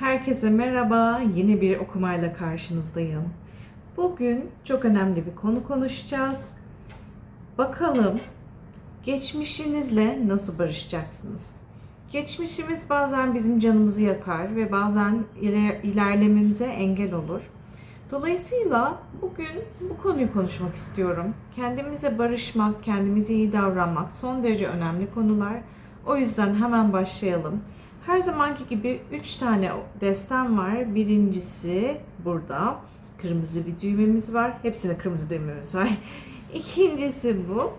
Herkese merhaba. Yeni bir okumayla karşınızdayım. Bugün çok önemli bir konu konuşacağız. Bakalım geçmişinizle nasıl barışacaksınız? Geçmişimiz bazen bizim canımızı yakar ve bazen iler- ilerlememize engel olur. Dolayısıyla bugün bu konuyu konuşmak istiyorum. Kendimize barışmak, kendimize iyi davranmak son derece önemli konular. O yüzden hemen başlayalım. Her zamanki gibi 3 tane destem var. Birincisi burada. Kırmızı bir düğmemiz var. Hepsinde kırmızı düğmemiz var. İkincisi bu.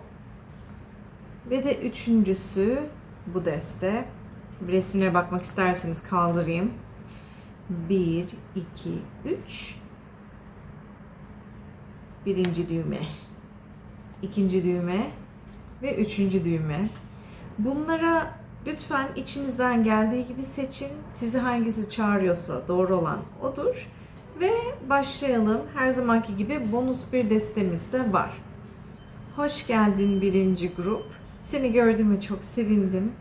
Ve de üçüncüsü bu deste. Resimlere bakmak isterseniz kaldırayım. 1, 2, 3. Birinci düğme. ikinci düğme. Ve üçüncü düğme. Bunlara lütfen içinizden geldiği gibi seçin. Sizi hangisi çağırıyorsa doğru olan odur. Ve başlayalım. Her zamanki gibi bonus bir destemiz de var. Hoş geldin birinci grup. Seni gördüğüme çok sevindim.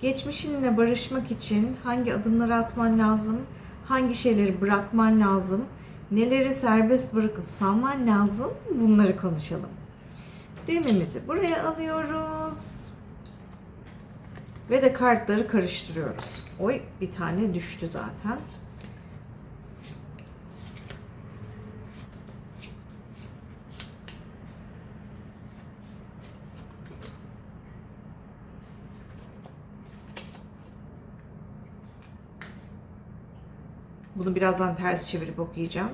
Geçmişinle barışmak için hangi adımları atman lazım? Hangi şeyleri bırakman lazım? Neleri serbest bırakıp salman lazım? Bunları konuşalım. Düğmemizi buraya alıyoruz. Ve de kartları karıştırıyoruz. Oy bir tane düştü zaten. Bunu birazdan ters çevirip okuyacağım.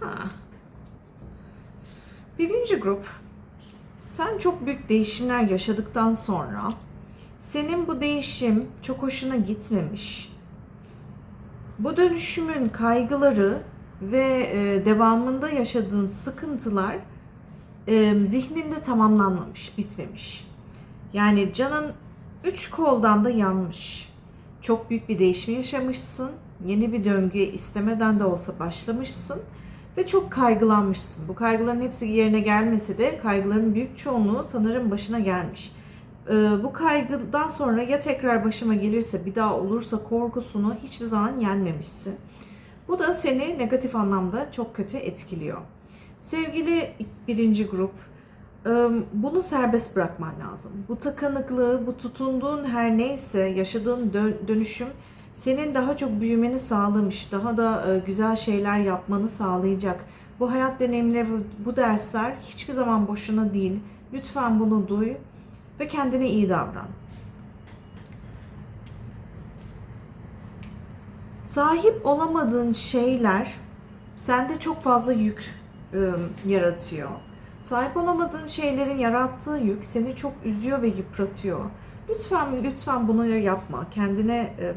Ha. Birinci grup, sen çok büyük değişimler yaşadıktan sonra senin bu değişim çok hoşuna gitmemiş. Bu dönüşümün kaygıları ve e, devamında yaşadığın sıkıntılar e, zihninde tamamlanmamış, bitmemiş. Yani canın üç koldan da yanmış. Çok büyük bir değişim yaşamışsın. Yeni bir döngüye istemeden de olsa başlamışsın ve çok kaygılanmışsın. Bu kaygıların hepsi yerine gelmese de kaygıların büyük çoğunluğu sanırım başına gelmiş. Ee, bu kaygıdan sonra ya tekrar başıma gelirse bir daha olursa korkusunu hiçbir zaman yenmemişsin. Bu da seni negatif anlamda çok kötü etkiliyor. Sevgili birinci grup, ıı, bunu serbest bırakman lazım. Bu takınıklığı, bu tutunduğun her neyse, yaşadığın dö- dönüşüm senin daha çok büyümeni sağlamış, daha da e, güzel şeyler yapmanı sağlayacak. Bu hayat deneyimleri, bu dersler hiçbir zaman boşuna değil. Lütfen bunu duy ve kendine iyi davran. Sahip olamadığın şeyler sende çok fazla yük e, yaratıyor. Sahip olamadığın şeylerin yarattığı yük seni çok üzüyor ve yıpratıyor. Lütfen lütfen bunu yapma. Kendine e,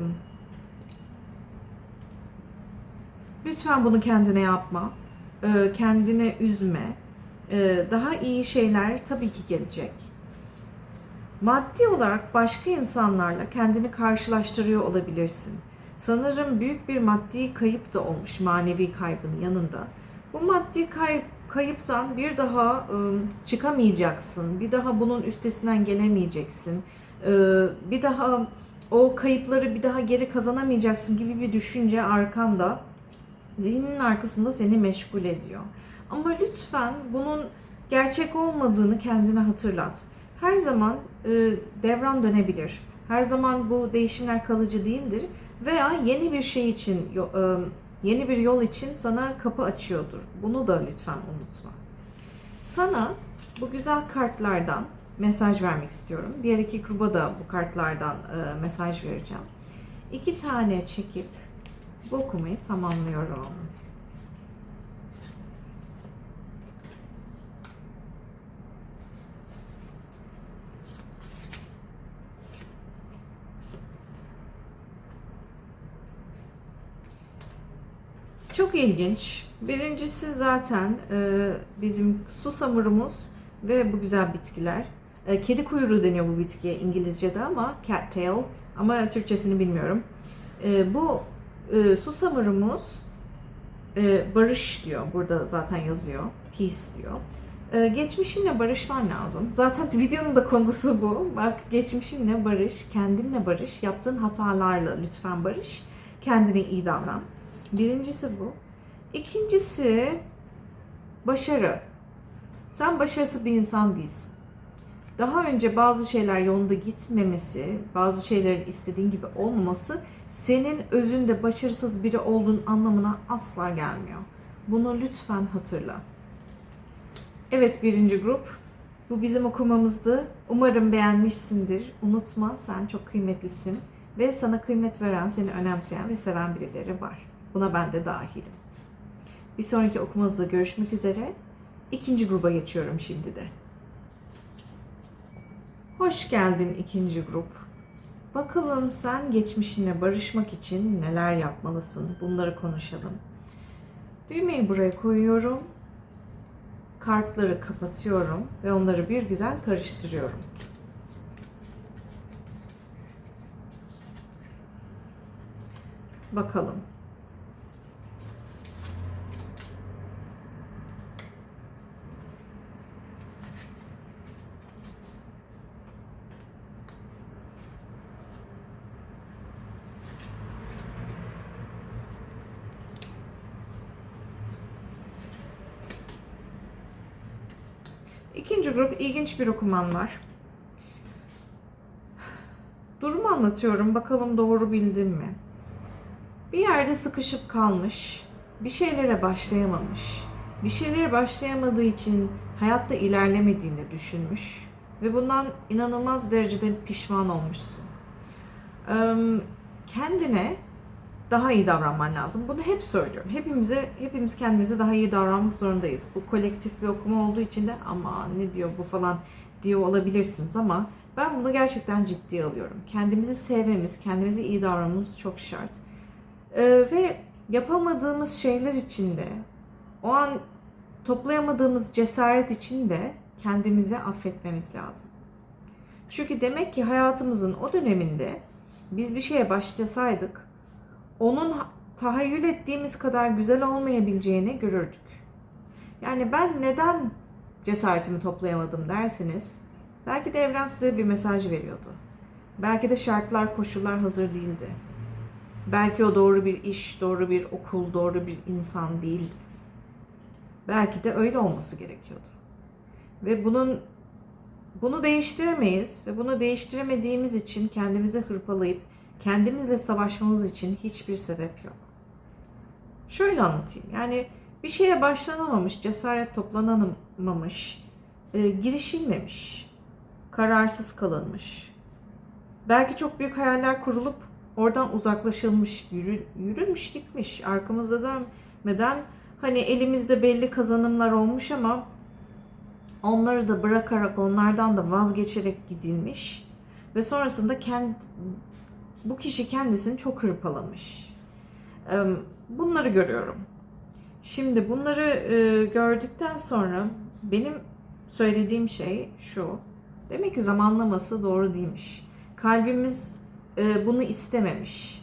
lütfen bunu kendine yapma. E, kendine üzme. E, daha iyi şeyler tabii ki gelecek. Maddi olarak başka insanlarla kendini karşılaştırıyor olabilirsin. Sanırım büyük bir maddi kayıp da olmuş manevi kaybın yanında. Bu maddi kayıp kayıptan bir daha ıı, çıkamayacaksın. Bir daha bunun üstesinden gelemeyeceksin. Ee, bir daha o kayıpları bir daha geri kazanamayacaksın gibi bir düşünce arkanda zihninin arkasında seni meşgul ediyor. Ama lütfen bunun gerçek olmadığını kendine hatırlat. Her zaman e, devran dönebilir. Her zaman bu değişimler kalıcı değildir veya yeni bir şey için e, yeni bir yol için sana kapı açıyordur. Bunu da lütfen unutma. Sana bu güzel kartlardan mesaj vermek istiyorum. Diğer iki gruba da bu kartlardan e, mesaj vereceğim. İki tane çekip bu okumayı tamamlıyorum. Çok ilginç. Birincisi zaten e, bizim susamurumuz ve bu güzel bitkiler. E, kedi kuyruğu deniyor bu bitkiye İngilizce'de ama cattail ama Türkçesini bilmiyorum. E, bu e, susamurumuz e, barış diyor. Burada zaten yazıyor. Peace diyor. E, geçmişinle barışman lazım. Zaten videonun da konusu bu. Bak geçmişinle barış, kendinle barış, yaptığın hatalarla lütfen barış. Kendine iyi davran. Birincisi bu. İkincisi başarı. Sen başarısız bir insan değilsin. Daha önce bazı şeyler yolunda gitmemesi, bazı şeylerin istediğin gibi olmaması senin özünde başarısız biri olduğun anlamına asla gelmiyor. Bunu lütfen hatırla. Evet birinci grup. Bu bizim okumamızdı. Umarım beğenmişsindir. Unutma sen çok kıymetlisin. Ve sana kıymet veren, seni önemseyen ve seven birileri var. Buna ben de dahilim. Bir sonraki okumamızda görüşmek üzere. İkinci gruba geçiyorum şimdi de. Hoş geldin ikinci grup. Bakalım sen geçmişinle barışmak için neler yapmalısın? Bunları konuşalım. Düğmeyi buraya koyuyorum. Kartları kapatıyorum ve onları bir güzel karıştırıyorum. Bakalım. İkinci grup ilginç bir okuman var. Durumu anlatıyorum. Bakalım doğru bildim mi? Bir yerde sıkışıp kalmış, bir şeylere başlayamamış, bir şeylere başlayamadığı için hayatta ilerlemediğini düşünmüş ve bundan inanılmaz derecede pişman olmuşsun. Kendine daha iyi davranman lazım. Bunu hep söylüyorum. Hepimize, hepimiz kendimize daha iyi davranmak zorundayız. Bu kolektif bir okuma olduğu için de ama ne diyor bu falan diyor olabilirsiniz ama ben bunu gerçekten ciddiye alıyorum. Kendimizi sevmemiz, kendimize iyi davranmamız çok şart. Ee, ve yapamadığımız şeyler için de o an toplayamadığımız cesaret için de kendimizi affetmemiz lazım. Çünkü demek ki hayatımızın o döneminde biz bir şeye başlasaydık onun ha- tahayyül ettiğimiz kadar güzel olmayabileceğini görürdük. Yani ben neden cesaretimi toplayamadım derseniz belki de evren size bir mesaj veriyordu. Belki de şartlar, koşullar hazır değildi. Belki o doğru bir iş, doğru bir okul, doğru bir insan değildi. Belki de öyle olması gerekiyordu. Ve bunun bunu değiştiremeyiz ve bunu değiştiremediğimiz için kendimizi hırpalayıp kendimizle savaşmamız için hiçbir sebep yok. Şöyle anlatayım. Yani bir şeye başlanamamış, cesaret toplanamamış, e, girişilmemiş, kararsız kalınmış. Belki çok büyük hayaller kurulup oradan uzaklaşılmış, yürü, yürünmüş gitmiş, arkamızda dönmeden hani elimizde belli kazanımlar olmuş ama onları da bırakarak, onlardan da vazgeçerek gidilmiş ve sonrasında kendi, bu kişi kendisini çok hırpalamış. Bunları görüyorum. Şimdi bunları e, gördükten sonra benim söylediğim şey şu. Demek ki zamanlaması doğru değilmiş. Kalbimiz e, bunu istememiş.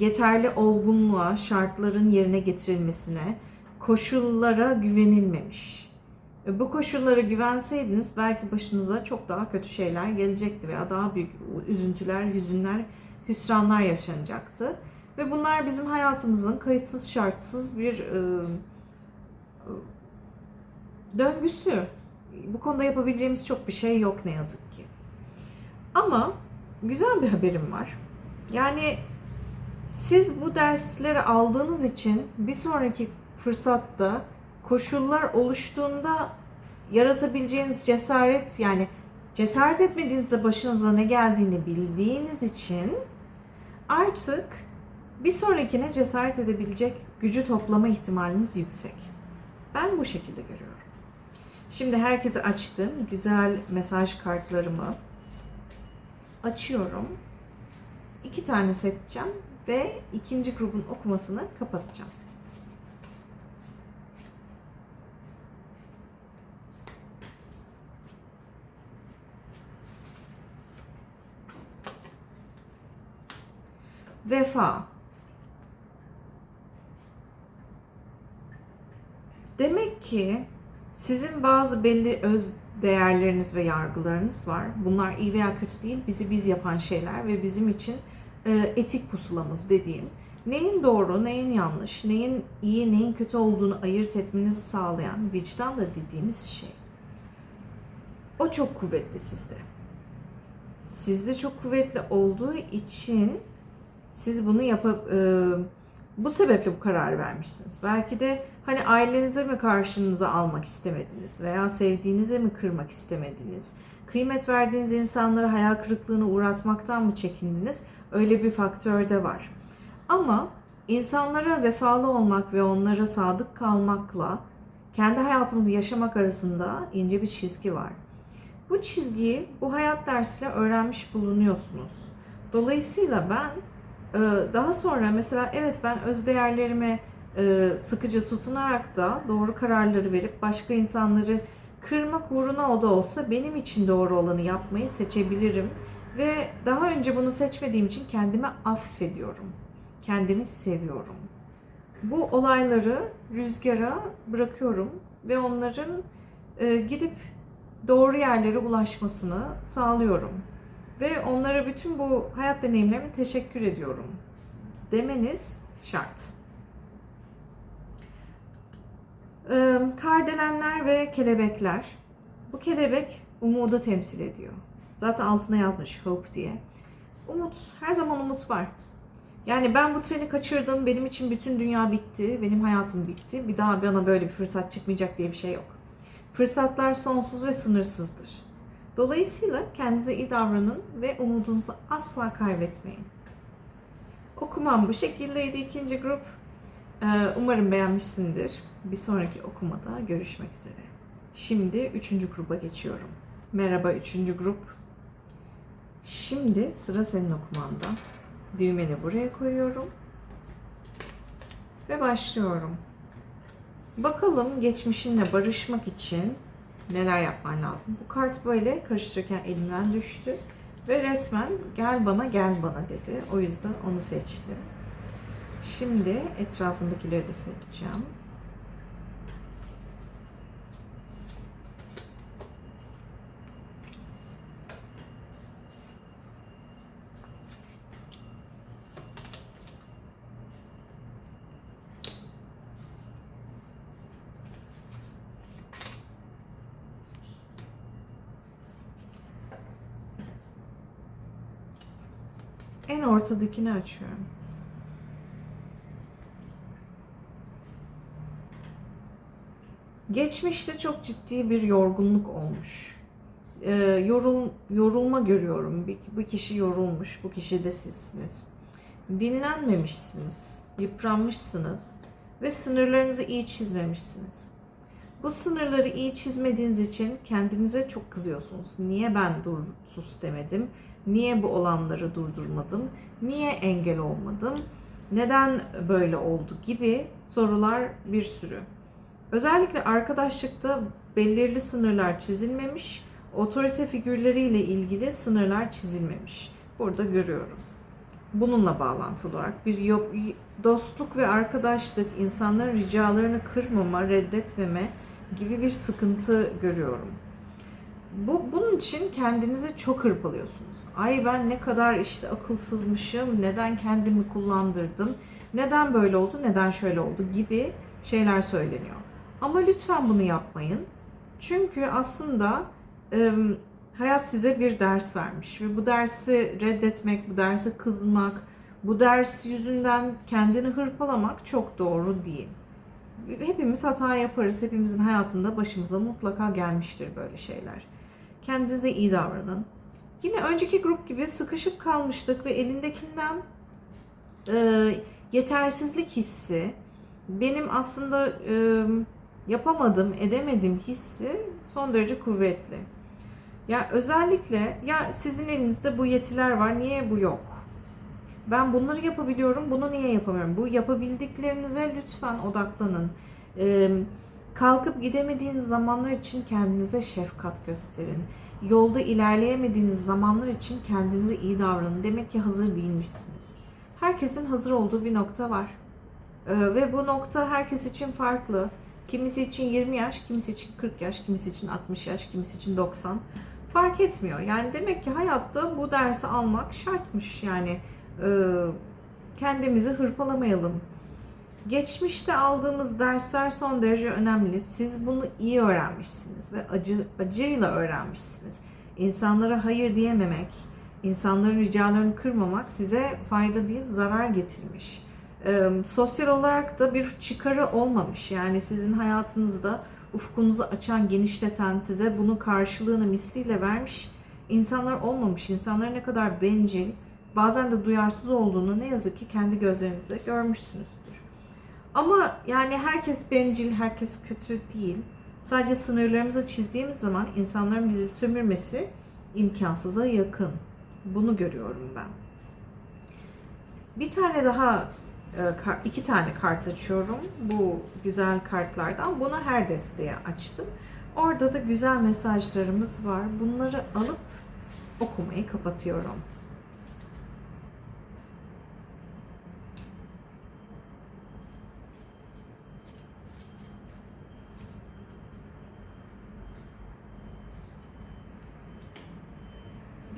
Yeterli olgunluğa, şartların yerine getirilmesine, koşullara güvenilmemiş. E, bu koşullara güvenseydiniz belki başınıza çok daha kötü şeyler gelecekti veya daha büyük üzüntüler, hüzünler, hüsranlar yaşanacaktı. Ve bunlar bizim hayatımızın kayıtsız şartsız bir e, e, döngüsü. Bu konuda yapabileceğimiz çok bir şey yok ne yazık ki. Ama güzel bir haberim var. Yani siz bu dersleri aldığınız için bir sonraki fırsatta koşullar oluştuğunda yaratabileceğiniz cesaret yani cesaret etmediğinizde başınıza ne geldiğini bildiğiniz için artık bir sonrakine cesaret edebilecek gücü toplama ihtimaliniz yüksek. Ben bu şekilde görüyorum. Şimdi herkese açtım. Güzel mesaj kartlarımı açıyorum. İki tane seçeceğim ve ikinci grubun okumasını kapatacağım. vefa. Demek ki sizin bazı belli öz değerleriniz ve yargılarınız var. Bunlar iyi veya kötü değil, bizi biz yapan şeyler ve bizim için e, etik pusulamız dediğim. Neyin doğru, neyin yanlış, neyin iyi, neyin kötü olduğunu ayırt etmenizi sağlayan vicdan da dediğimiz şey. O çok kuvvetli sizde. Sizde çok kuvvetli olduğu için siz bunu yapıp e, bu sebeple bu kararı vermişsiniz. Belki de hani ailenize mi karşınıza almak istemediniz veya sevdiğinize mi kırmak istemediniz? Kıymet verdiğiniz insanları hayal kırıklığına uğratmaktan mı çekindiniz? Öyle bir faktör de var. Ama insanlara vefalı olmak ve onlara sadık kalmakla kendi hayatınızı yaşamak arasında ince bir çizgi var. Bu çizgiyi bu hayat dersiyle öğrenmiş bulunuyorsunuz. Dolayısıyla ben daha sonra mesela evet ben öz değerlerime sıkıcı tutunarak da doğru kararları verip başka insanları kırmak uğruna o da olsa benim için doğru olanı yapmayı seçebilirim. Ve daha önce bunu seçmediğim için kendimi affediyorum. Kendimi seviyorum. Bu olayları rüzgara bırakıyorum ve onların e, gidip doğru yerlere ulaşmasını sağlıyorum ve onlara bütün bu hayat deneyimlerime teşekkür ediyorum demeniz şart. Kardelenler ve kelebekler. Bu kelebek umudu temsil ediyor. Zaten altına yazmış hope diye. Umut, her zaman umut var. Yani ben bu treni kaçırdım, benim için bütün dünya bitti, benim hayatım bitti. Bir daha bana böyle bir fırsat çıkmayacak diye bir şey yok. Fırsatlar sonsuz ve sınırsızdır. Dolayısıyla kendinize iyi davranın ve umudunuzu asla kaybetmeyin. Okumam bu şekildeydi ikinci grup. Ee, Umarım beğenmişsindir. Bir sonraki okumada görüşmek üzere. Şimdi üçüncü gruba geçiyorum. Merhaba üçüncü grup. Şimdi sıra senin okumanda. Düğmeni buraya koyuyorum. Ve başlıyorum. Bakalım geçmişinle barışmak için neler yapman lazım. Bu kart böyle karıştırırken elimden düştü. Ve resmen gel bana gel bana dedi. O yüzden onu seçtim. Şimdi etrafındakileri de seçeceğim. En ortadakini açıyorum. Geçmişte çok ciddi bir yorgunluk olmuş. Ee, yorul, yorulma görüyorum. Bir, bir kişi yorulmuş, bu kişi de sizsiniz. Dinlenmemişsiniz, yıpranmışsınız ve sınırlarınızı iyi çizmemişsiniz. Bu sınırları iyi çizmediğiniz için kendinize çok kızıyorsunuz. Niye ben dur sus demedim? Niye bu olanları durdurmadım? Niye engel olmadım? Neden böyle oldu gibi sorular bir sürü. Özellikle arkadaşlıkta belirli sınırlar çizilmemiş, otorite figürleriyle ilgili sınırlar çizilmemiş. Burada görüyorum. Bununla bağlantılı olarak bir dostluk ve arkadaşlık, insanların ricalarını kırmama, reddetmeme gibi bir sıkıntı görüyorum. Bu, bunun için kendinizi çok hırpalıyorsunuz. Ay ben ne kadar işte akılsızmışım, neden kendimi kullandırdım, neden böyle oldu, neden şöyle oldu gibi şeyler söyleniyor. Ama lütfen bunu yapmayın. Çünkü aslında e, hayat size bir ders vermiş ve bu dersi reddetmek, bu derse kızmak, bu ders yüzünden kendini hırpalamak çok doğru değil. Hepimiz hata yaparız. Hepimizin hayatında başımıza mutlaka gelmiştir böyle şeyler. Kendinize iyi davranın. Yine önceki grup gibi sıkışıp kalmıştık ve elindekinden e, yetersizlik hissi, benim aslında e, yapamadım, edemedim hissi son derece kuvvetli. Ya özellikle ya sizin elinizde bu yetiler var, niye bu yok? Ben bunları yapabiliyorum, bunu niye yapamıyorum? Bu yapabildiklerinize lütfen odaklanın. Ee, kalkıp gidemediğiniz zamanlar için kendinize şefkat gösterin. Yolda ilerleyemediğiniz zamanlar için kendinize iyi davranın. Demek ki hazır değilmişsiniz. Herkesin hazır olduğu bir nokta var. Ee, ve bu nokta herkes için farklı. Kimisi için 20 yaş, kimisi için 40 yaş, kimisi için 60 yaş, kimisi için 90. Fark etmiyor. Yani demek ki hayatta bu dersi almak şartmış. Yani e, kendimizi hırpalamayalım. Geçmişte aldığımız dersler son derece önemli. Siz bunu iyi öğrenmişsiniz ve acı, acıyla öğrenmişsiniz. İnsanlara hayır diyememek, insanların ricalarını kırmamak size fayda değil zarar getirmiş. Ee, sosyal olarak da bir çıkarı olmamış. Yani sizin hayatınızda ufkunuzu açan, genişleten, size bunun karşılığını misliyle vermiş insanlar olmamış. İnsanların ne kadar bencil, bazen de duyarsız olduğunu ne yazık ki kendi gözlerinizle görmüşsünüzdür. Ama yani herkes bencil, herkes kötü değil. Sadece sınırlarımızı çizdiğimiz zaman insanların bizi sömürmesi imkansıza yakın. Bunu görüyorum ben. Bir tane daha, e, iki tane kart açıyorum bu güzel kartlardan. Bunu her desteğe açtım. Orada da güzel mesajlarımız var. Bunları alıp okumayı kapatıyorum.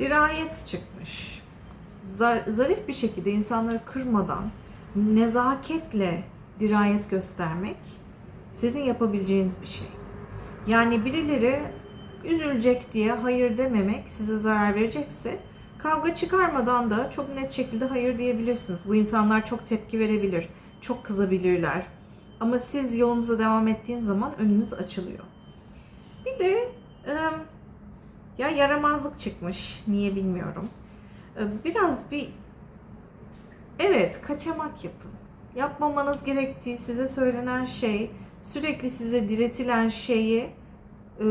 Dirayet çıkmış. Zar- zarif bir şekilde insanları kırmadan nezaketle dirayet göstermek sizin yapabileceğiniz bir şey. Yani birileri üzülecek diye hayır dememek size zarar verecekse kavga çıkarmadan da çok net şekilde hayır diyebilirsiniz. Bu insanlar çok tepki verebilir, çok kızabilirler. Ama siz yolunuza devam ettiğiniz zaman önünüz açılıyor. Bir de ya yaramazlık çıkmış. Niye bilmiyorum. Ee, Biraz bir evet kaçamak yapın. Yapmamanız gerektiği size söylenen şey, sürekli size diretilen şeyi e,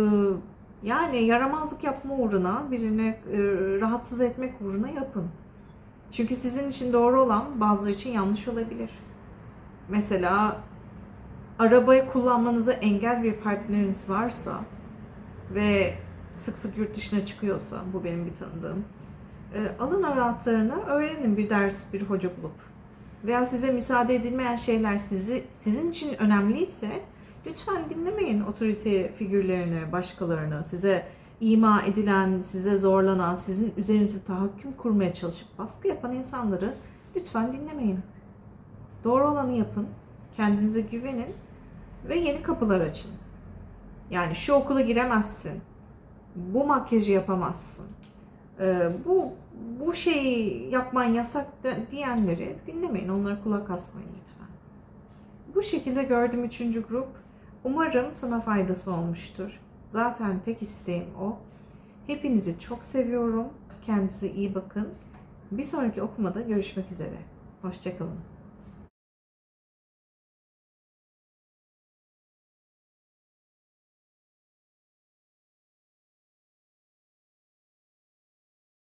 yani yaramazlık yapma uğruna, birini e, rahatsız etmek uğruna yapın. Çünkü sizin için doğru olan bazıları için yanlış olabilir. Mesela arabayı kullanmanıza engel bir partneriniz varsa ve sık sık yurt dışına çıkıyorsa, bu benim bir tanıdığım, e, alın anahtarını, öğrenin bir ders, bir hoca bulup. Veya size müsaade edilmeyen şeyler sizi sizin için önemliyse lütfen dinlemeyin otorite figürlerini, başkalarını, size ima edilen, size zorlanan, sizin üzerinize tahakküm kurmaya çalışıp baskı yapan insanları lütfen dinlemeyin. Doğru olanı yapın, kendinize güvenin ve yeni kapılar açın. Yani şu okula giremezsin, bu makyajı yapamazsın, ee, bu bu şeyi yapman yasak de- diyenleri dinlemeyin, onlara kulak asmayın lütfen. Bu şekilde gördüm üçüncü grup. Umarım sana faydası olmuştur. Zaten tek isteğim o. Hepinizi çok seviyorum. Kendinize iyi bakın. Bir sonraki okumada görüşmek üzere. Hoşçakalın.